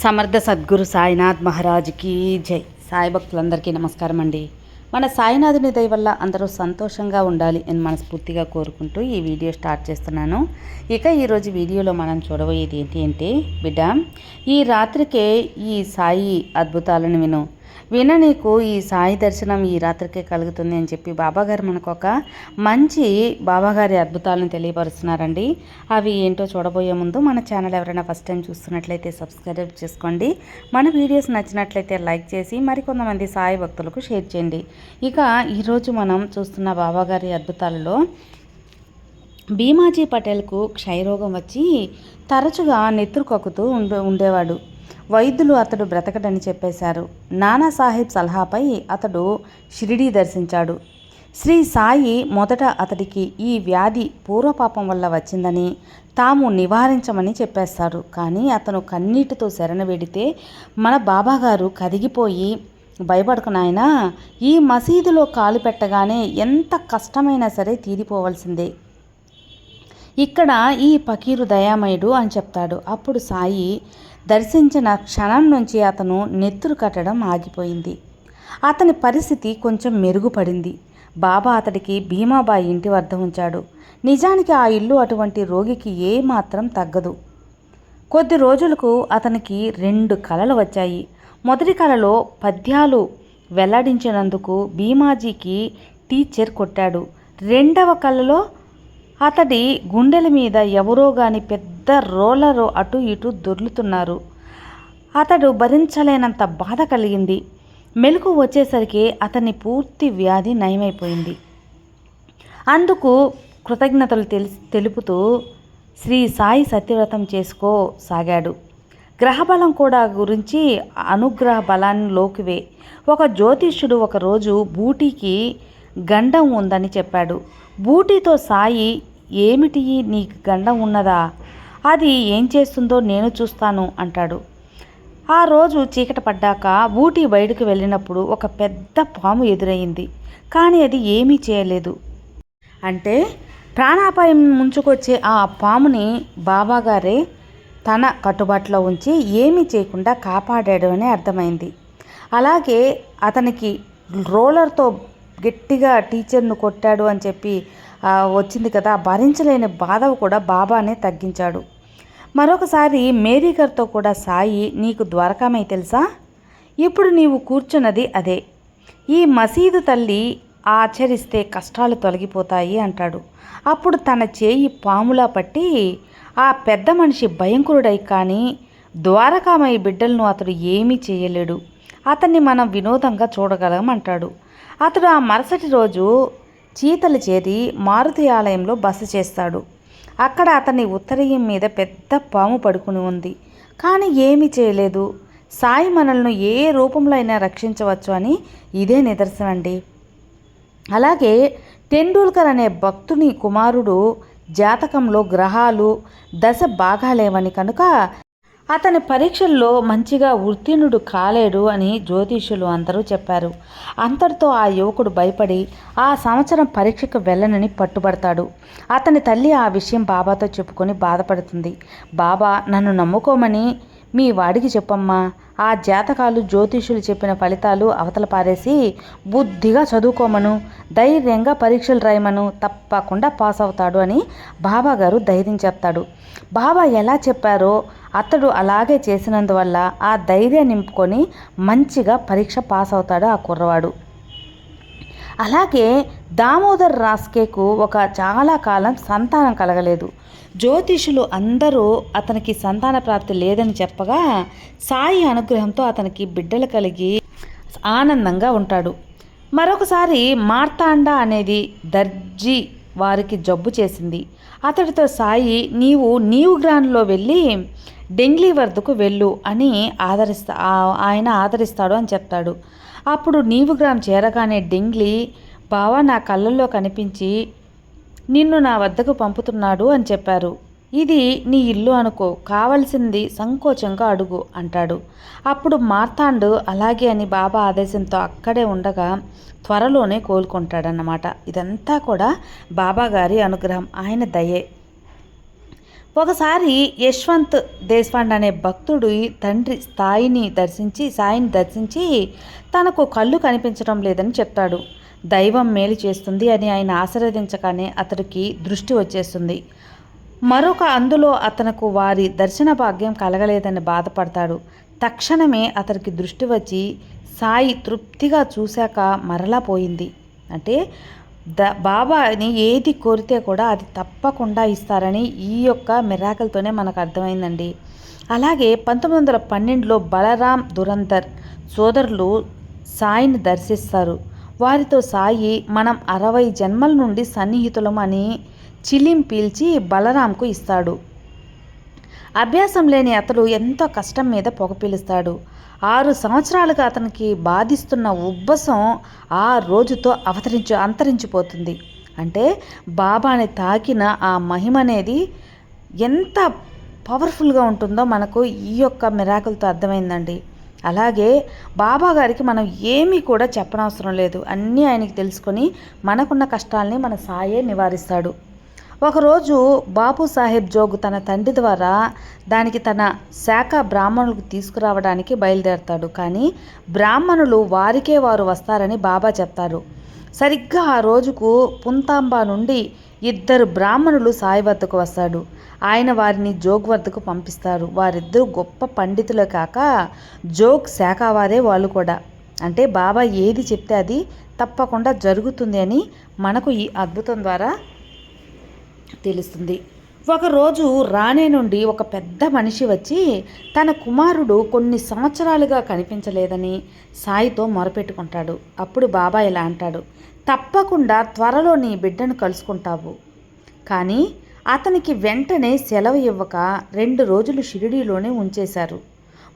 సమర్థ సద్గురు సాయినాథ్ మహారాజ్కి జై. సాయి భక్తులందరికీ నమస్కారం అండి. మన సాయినాథుని దయ వల్ల అందరూ సంతోషంగా ఉండాలి అని మనస్ఫూర్తిగా కోరుకుంటూ ఈ వీడియో స్టార్ట్ చేస్తున్నాను. ఇక ఈరోజు వీడియోలో మనం చూడబోయేది ఏంటి అంటే బిడ్డ ఈ రాత్రికే ఈ సాయి అద్భుతాలను విను. విన నీకు ఈ సాయి దర్శనం ఈ రాత్రికే కలుగుతుంది అని చెప్పి బాబాగారు మనకు ఒక మంచి బాబాగారి అద్భుతాలను తెలియపరుస్తున్నారండి. అవి ఏంటో చూడబోయే ముందు మన ఛానల్ ఎవరైనా ఫస్ట్ టైం చూస్తున్నట్లయితే సబ్స్క్రైబ్ చేసుకోండి. మన వీడియోస్ నచ్చినట్లయితే లైక్ చేసి మరికొంతమంది సాయి భక్తులకు షేర్ చేయండి. ఇక ఈరోజు మనం చూస్తున్న బాబాగారి అద్భుతాలలో భీమాజీ పటేల్కు క్షయరోగం వచ్చి తరచుగా నెత్తురు కక్కుతూ ఉండే ఉండేవాడు. వైద్యులు అతడు బ్రతకడని చెప్పేశారు. నానాసాహెబ్ సలహాపై అతడు షిరిడీ దర్శించాడు. శ్రీ సాయి మొదట అతడికి ఈ వ్యాధి పూర్వపాపం వల్ల వచ్చిందని తాము నివారించమని చెప్పేస్తారు. కానీ అతను కన్నీటితో శరణవేడితే మన బాబాగారు కదిగిపోయి భయపడకు నాయనా ఈ మసీదులో కాలు పెట్టగానే ఎంత కష్టమైనా సరే తీరిపోవలసిందే. ఇక్కడ ఈ పకీరు దయామయుడు అని చెప్తాడు. అప్పుడు సాయి దర్శించిన క్షణం నుంచి అతను నెత్తురు కట్టడం ఆగిపోయింది. అతని పరిస్థితి కొంచెం మెరుగుపడింది. బాబా అతడికి భీమాబాయి ఇంటి వద్ద ఉంచాడు. నిజానికి ఆ ఇల్లు అటువంటి రోగికి ఏమాత్రం తగ్గదు. కొద్ది రోజులకు అతనికి రెండు కళలు వచ్చాయి. మొదటి కళలో పద్యాలు వెల్లడించినందుకు భీమాజీకి టీచర్ కొట్టాడు. రెండవ కళలో అతడి గుండెల మీద ఎవరో గాని పెద్ద రోలరు అటు ఇటు దొర్లుతున్నారు. అతడు భరించలేనంత బాధ కలిగింది. మెలకు వచ్చేసరికి అతని పూర్తి వ్యాధి నయమైపోయింది. అందుకు కృతజ్ఞతలు తెలిసి తెలుపుతూ శ్రీ సాయి సత్యవ్రతం చేసుకోసాగాడు గ్రహబలం కూడా గురించి అనుగ్రహ బలాన్ని లోకివే. ఒక జ్యోతిష్యుడు ఒకరోజు బూటీకి గండం ఉందని చెప్పాడు. బూటీతో సాయి ఏమిటి నీకు గండం ఉన్నదా? అది ఏం చేస్తుందో నేను చూస్తాను అంటాడు. ఆ రోజు చీకట పడ్డాక ఊటీ బయటకు వెళ్ళినప్పుడు ఒక పెద్ద పాము ఎదురయ్యింది కానీ అది ఏమీ చేయలేదు. అంటే ప్రాణాపాయం ముంచుకొచ్చే ఆ పాముని బాబాగారే తన కట్టుబాటులో ఉంచి ఏమీ చేయకుండా కాపాడాడు అని అర్థమైంది. అలాగే అతనికి రోలర్తో గట్టిగా టీచర్ను కొట్టాడు అని చెప్పి వచ్చింది కదా. భరించలేని బాధ కూడా బాబానే తగ్గించాడు. మరొకసారి మేరీగర్తో కూడా సాయి నీకు ద్వారకామై తెలుసా? ఇప్పుడు నీవు కూర్చున్నది అదే. ఈ మసీదు తల్లి ఆచరిస్తే కష్టాలు తొలగిపోతాయి అంటాడు. అప్పుడు తన చేయి పాములా పట్టి ఆ పెద్ద మనిషి భయంకరుడై కానీ ద్వారకామయ్య బిడ్డలను అతడు ఏమీ చేయలేడు. అతన్ని మనం వినోదంగా చూడగలం అంటాడు. అతడు ఆ మరుసటి రోజు చీతలు చేరి మారుతి ఆలయంలో బస చేస్తాడు. అక్కడ అతని ఉత్తరీయం మీద పెద్ద పాము పడుకుని ఉంది. కానీ ఏమీ చేయలేదు. సాయి మనల్ని ఏ రూపంలో అయినా రక్షించవచ్చు అని ఇదే నిదర్శనం అండి. అలాగే టెండూల్కర్ అనే భక్తుని కుమారుడు జాతకంలో గ్రహాలు దశ బాగాలేవని కనుక అతని పరీక్షల్లో మంచిగా ఉత్తీర్ణుడు కాలేడు అని జ్యోతిష్యులు అందరూ చెప్పారు. అంతటితో ఆ యువకుడు భయపడి ఆ సంవత్సరం పరీక్షకు వెళ్ళనని పట్టుబడతాడు. అతని తల్లి ఆ విషయం బాబాతో చెప్పుకొని బాధపడుతుంది. బాబా నన్ను నమ్ముకోమని మీ వాడికి చెప్పమ్మా. ఆ జాతకాలు జ్యోతిషులు చెప్పిన ఫలితాలు అవతల పారేసి బుద్ధిగా చదువుకోమను ధైర్యంగా పరీక్షలు రాయమను తప్పకుండా పాస్ అవుతాడు అని బాబా గారు ధైర్యం చెప్తాడు. బాబా ఎలా చెప్పారో అతడు అలాగే చేసినందువల్ల ఆ ధైర్యం నింపుకొని మంచిగా పరీక్ష పాస్ అవుతాడు ఆ కుర్రవాడు. అలాగే దామోదర్ రాస్కేకు ఒక చాలా కాలం సంతానం కలగలేదు. జ్యోతిషులు అందరూ అతనికి సంతాన ప్రాప్తి లేదని చెప్పగా సాయి అనుగ్రహంతో అతనికి బిడ్డలు కలిగి ఆనందంగా ఉంటాడు. మరొకసారి మార్తాండ అనేది దర్జీ వారికి జబ్బు చేసింది. అతడితో సాయి నీవు నీవు గ్రాండ్లో వెళ్ళి డెంగ్లీ వద్దకు వెళ్ళు అని ఆదరిస్తా ఆయన ఆదరిస్తాడు అని చెప్తాడు. అప్పుడు నీవు గ్రామ్ చేరగానే డెంగ్లీ బావా నా కళ్ళల్లో కనిపించి నిన్ను నా వద్దకు పంపుతున్నాడు అని చెప్పారు. ఇది నీ ఇల్లు అనుకో కావలసింది సంకోచంగా అడుగు అంటాడు. అప్పుడు మార్తాండు అలాగే అని బాబా ఆదేశంతో అక్కడే ఉండగా త్వరలోనే కోలుకుంటాడన్నమాట. ఇదంతా కూడా బాబా గారి అనుగ్రహం ఆయన దయే. ఒకసారి యశ్వంత్ దేశ్పాండ్ అనే భక్తుడు తండ్రి స్థాయిని దర్శించి సాయిని దర్శించి తనకు కళ్ళు కనిపించడం లేదని చెప్తాడు. దైవం మేలు చేస్తుంది అని ఆయన ఆశీర్వదించగానే అతడికి దృష్టి వచ్చేస్తుంది. మరొక అందులో అతనకు వారి దర్శన భాగ్యం కలగలేదని బాధపడతాడు. తక్షణమే అతనికి దృష్టి వచ్చి సాయి తృప్తిగా చూశాక మరలా పోయింది. అంటే ద బాబాని ఏది కోరితే కూడా అది తప్పకుండా ఇస్తారని ఈ యొక్క మిరాకల్తోనే మనకు అర్థమైందండి. అలాగే పంతొమ్మిది వందల పన్నెండులో బలరాం దురంధర్ సోదరులు సాయిని దర్శిస్తారు. వారితో సాయి మనం అరవై జన్మల నుండి సన్నిహితులం అని చిలిం పీల్చి బలరాంకు ఇస్తాడు. అభ్యాసం లేని అతడు ఎంతో కష్టం మీద పొగ పీలుస్తాడు. ఆరు సంవత్సరాలుగా అతనికి బాధిస్తున్న ఉబ్బసం ఆ రోజుతో అవతరించు అంతరించిపోతుంది. అంటే బాబాని తాకిన ఆ మహిమ అనేది ఎంత పవర్ఫుల్గా ఉంటుందో మనకు ఈ యొక్క మిరాకులతో అర్థమైందండి. అలాగే బాబా గారికి మనం ఏమీ కూడా చెప్పనవసరం లేదు. అన్నీ ఆయనకి తెలుసుకొని మనకున్న కష్టాలని మన సాయే నివారిస్తాడు. ఒకరోజు బాపు సాహెబ్ జోగు తన తండ్రి ద్వారా దానికి తన శాఖ బ్రాహ్మణులకు తీసుకురావడానికి బయలుదేరతాడు. కానీ బ్రాహ్మణులు వారికే వారు వస్తారని బాబా చెప్తారు. సరిగ్గా ఆ రోజుకు పుంతాంబా నుండి ఇద్దరు బ్రాహ్మణులు సాయి వద్దకు వస్తాడు. ఆయన వారిని జోగ్ వద్దకు పంపిస్తారు. వారిద్దరూ గొప్ప పండితులే కాక జోగ్ శాఖ వారే వాళ్ళు కూడా. అంటే బాబా ఏది చెప్తే అది తప్పకుండా జరుగుతుంది అని మనకు ఈ అద్భుతం ద్వారా తెలుస్తుంది. ఒకరోజు రాణే నుండి ఒక పెద్ద మనిషి వచ్చి తన కుమారుడు కొన్ని సంవత్సరాలుగా కనిపించలేదని సాయితో మొరపెట్టుకుంటాడు. అప్పుడు బాబా ఇలా అంటాడు తప్పకుండా త్వరలో నీ బిడ్డను కలుసుకుంటావు. కానీ అతనికి వెంటనే సెలవు ఇవ్వక రెండు రోజులు షిరిడీలోనే ఉంచేశారు.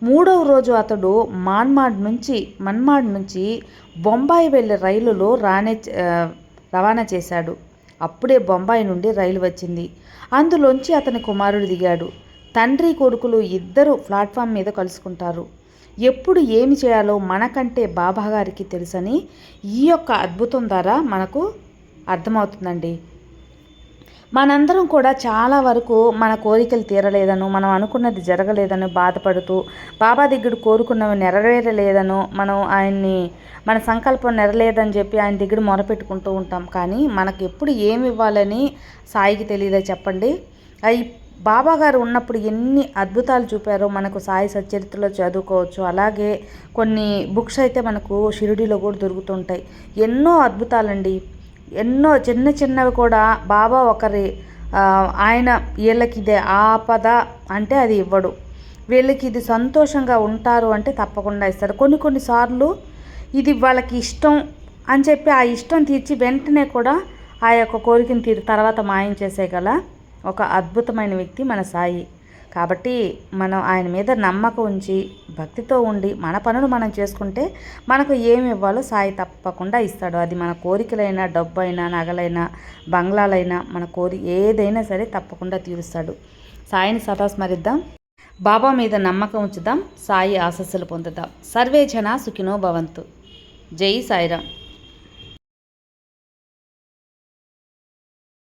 మూడవ రోజు అతడు మాన్మాడ్ నుంచి మన్మాడ్ నుంచి బొంబాయి వెళ్ళే రైలులో రానే రవాణా చేశాడు. అప్పుడే బొంబాయి నుండి రైలు వచ్చింది. అందులోంచి అతని కుమారుడు దిగాడు. తండ్రి కొడుకులు ఇద్దరు ప్లాట్ఫామ్ మీద కలుసుకుంటారు. ఎప్పుడు ఏమి చేయాలో మనకంటే బాబాగారికి తెలుసని ఈ యొక్క అద్భుతం ద్వారా మనకు అర్థమవుతుందండి. మనందరం కూడా చాలా వరకు మన కోరికలు తీరలేదను మనం అనుకున్నది జరగలేదని బాధపడుతూ బాబా దగ్గర కోరుకున్నవి నెరవేరలేదను మనం ఆయన్ని మన సంకల్పం నెరలేదని చెప్పి ఆయన దగ్గర మొరపెట్టుకుంటూ ఉంటాం. కానీ మనకు ఎప్పుడు ఏమి ఇవ్వాలని సాయికి తెలియదా చెప్పండి? అవి బాబా గారు ఉన్నప్పుడు ఎన్ని అద్భుతాలు చూపారో మనకు సాయి సచరిత్రలో చదువుకోవచ్చు. అలాగే కొన్ని బుక్స్ అయితే మనకు షిరిడీలో కూడా దొరుకుతుంటాయి. ఎన్నో అద్భుతాలండి. ఎన్నో చిన్న చిన్నవి కూడా బాబా ఒకరి ఆయన వీళ్ళకి ఇది ఆపద అంటే అది ఇవ్వడు. వీళ్ళకి ఇది సంతోషంగా ఉంటారు అంటే తప్పకుండా ఇస్తారు. కొన్ని కొన్నిసార్లు ఇది వాళ్ళకి ఇష్టం అని చెప్పి ఆ ఇష్టం తీర్చి వెంటనే కూడా ఆ యొక్క కోరికను తీరి తర్వాత మాయం చేసేయగల ఒక అద్భుతమైన వ్యక్తి మన సాయి. కాబట్టి మనం ఆయన మీద నమ్మకం ఉంచి భక్తితో ఉండి మన పనులు మనం చేసుకుంటే మనకు ఏమి ఇవ్వాలో సాయి తప్పకుండా ఇస్తాడు. అది మన కోరికలైనా డబ్బు అయినా నగలైనా బంగ్లాలైనా మన కోరి ఏదైనా సరే తప్పకుండా తీరుస్తాడు. సాయిని సదా స్మరిద్దాం బాబా మీద నమ్మకం ఉంచుదాం. సాయి ఆశస్సులు పొందుదాం. సర్వే జన సుఖినో భవంతు. జై సాయిరామ్.